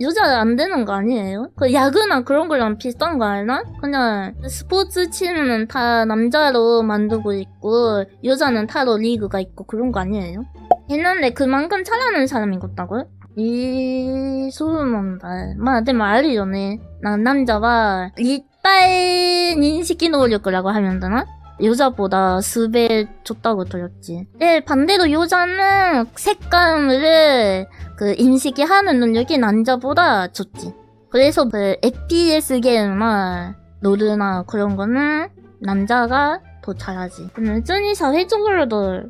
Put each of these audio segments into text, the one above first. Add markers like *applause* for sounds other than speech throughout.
여자 안 되는 거 아니에요? 그 야구나 그런 거랑 비슷한 거 알나? 그냥 스포츠 팀은 다 남자로 만들고 있고 여자는 따로 리그가 있고 그런 거 아니에요? 했는데 그만큼 잘하는 사람이 같다고요? 이 소문은 말대 말이요네. 난 남자와 이빨 인식이 노력이라고 하면 되나? 여자보다 수배 좋다고 들었지. 네, 반대로 여자는 색감을 그 인식이 하는 능력이 남자보다 좋지. 그래서 그 FPS 게임이나 노르나 그런 거는 남자가 더 잘하지. 근데 쭈니 사회적으로도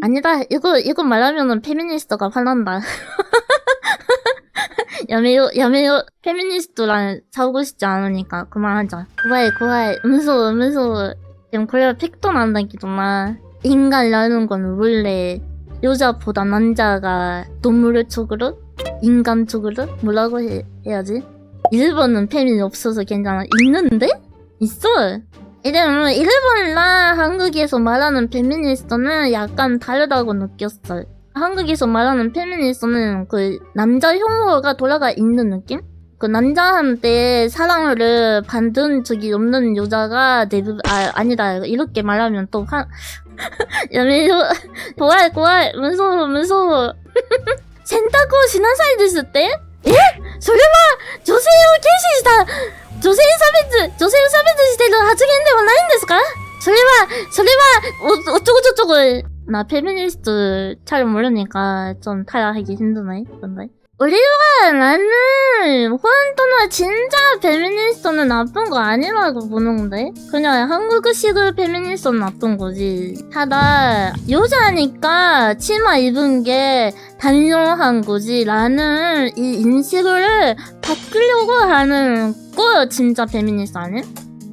아니다. 이거 이거 말하면은 페미니스트가 화난다. *laughs* 야매요 야매요 페미니스트랑 싸우고 싶지 않으니까 그만하자. 고아이 고아이 무서워 무서워. 지금 그래야 팩도 난다기도나 인간이라는 건 원래 여자보다 남자가 동물 쪽으로 인간 쪽으로 뭐라고 해, 해야지? 일본은 페미니 없어서 괜찮아. 있는데? 있어. 이러면 일본이랑 한국에서 말하는 페미니스트는 약간 다르다고 느꼈어. 한국에서 말하는 페미니스트는 그 남자 혐오가 돌아가 있는 느낌? 그 남자한테 사랑을 받은 적이 없는 여자가 대부분 아 아니다 이렇게 말하면 또 한 야매요 고알 고알 무서워 무서워 센타코 지나사이 됐을 때? 예? それは女性を軽視した女性差別女性を差別してる発言ではないんですかそれはそれはお어쩌고저쩌고 나 페미니스트 잘 모르니까 좀 타락하기 힘드네 근데. 우리가 나는 혼돈은 진짜 페미니스트는 나쁜 거 아니라고 보는데? 그냥 한국식의 페미니스트는 나쁜 거지. 하다 여자니까 치마 입은 게 단정한 거지. 라는 이 인식을 바꾸려고 하는 거 진짜 페미니스트 아니야?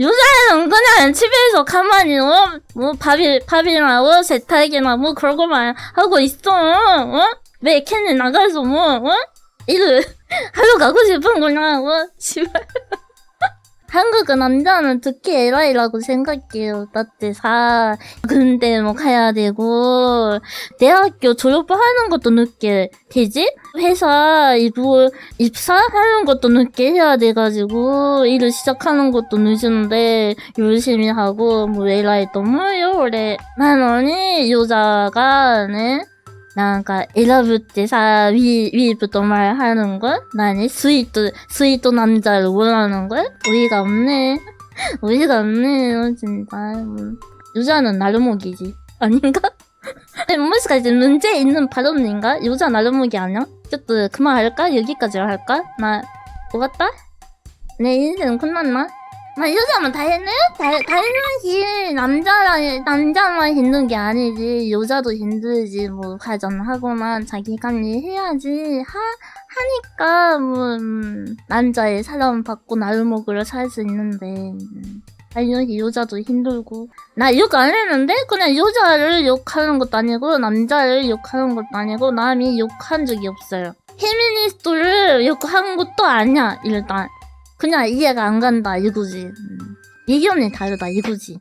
여자는 그냥 집에서 가만히, 어? 뭐, 밥이, 밥이나, 어? 세탁이나, 뭐, 그런 거만 하고 있어, 어? 왜 캔에 나가서 뭐, 어? 일을 *laughs* 하러 가고 싶은 거냐, 어? *laughs* 씨발. 한국 남자는 특히 에라이라고 생각해요. 나때 사 근데 뭐 가야 되고 대학교 졸업하는 것도 늦게 되지? 회사 이부 입사하는 것도 늦게 해야 돼가지고 일을 시작하는 것도 늦은데 열심히 하고 뭐 에라이 너무요 오래. 난 언니 여자가 네. なんか、選ぶってさ、ウィー、ウィープと前하는 거? 나니? 스위트, 스위트 남자를 원하는 거? 우리가 없네. *laughs* 우리가 없네요, 진짜. 뭐. 여자는 나르목이지. 아닌가? *laughs* 뭐시까지 문제 있는 발언인가? 여자 나르목이 아니야? 어쨌든 그만할까? 여기까지 할까? 나, 뭐갔다? 내 인생 끝났나? 나 여자만 다 했네? 다, 당연히 남자랑 남자만 힘든 게 아니지. 여자도 힘들지. 뭐 가정하거나 자기 관리 해야지. 하 하니까 뭐 음, 남자의 사랑 받고 나르목으로 살수 있는데. 음, 당연히 여자도 힘들고. 나 욕 안 했는데? 그냥 여자를 욕하는 것도 아니고 남자를 욕하는 것도 아니고 남이 욕한 적이 없어요. 페미니스트를 욕한 것도 아니야 일단 그냥 이해가 안 간다 이거지. 음. 의견이 다르다 이거지.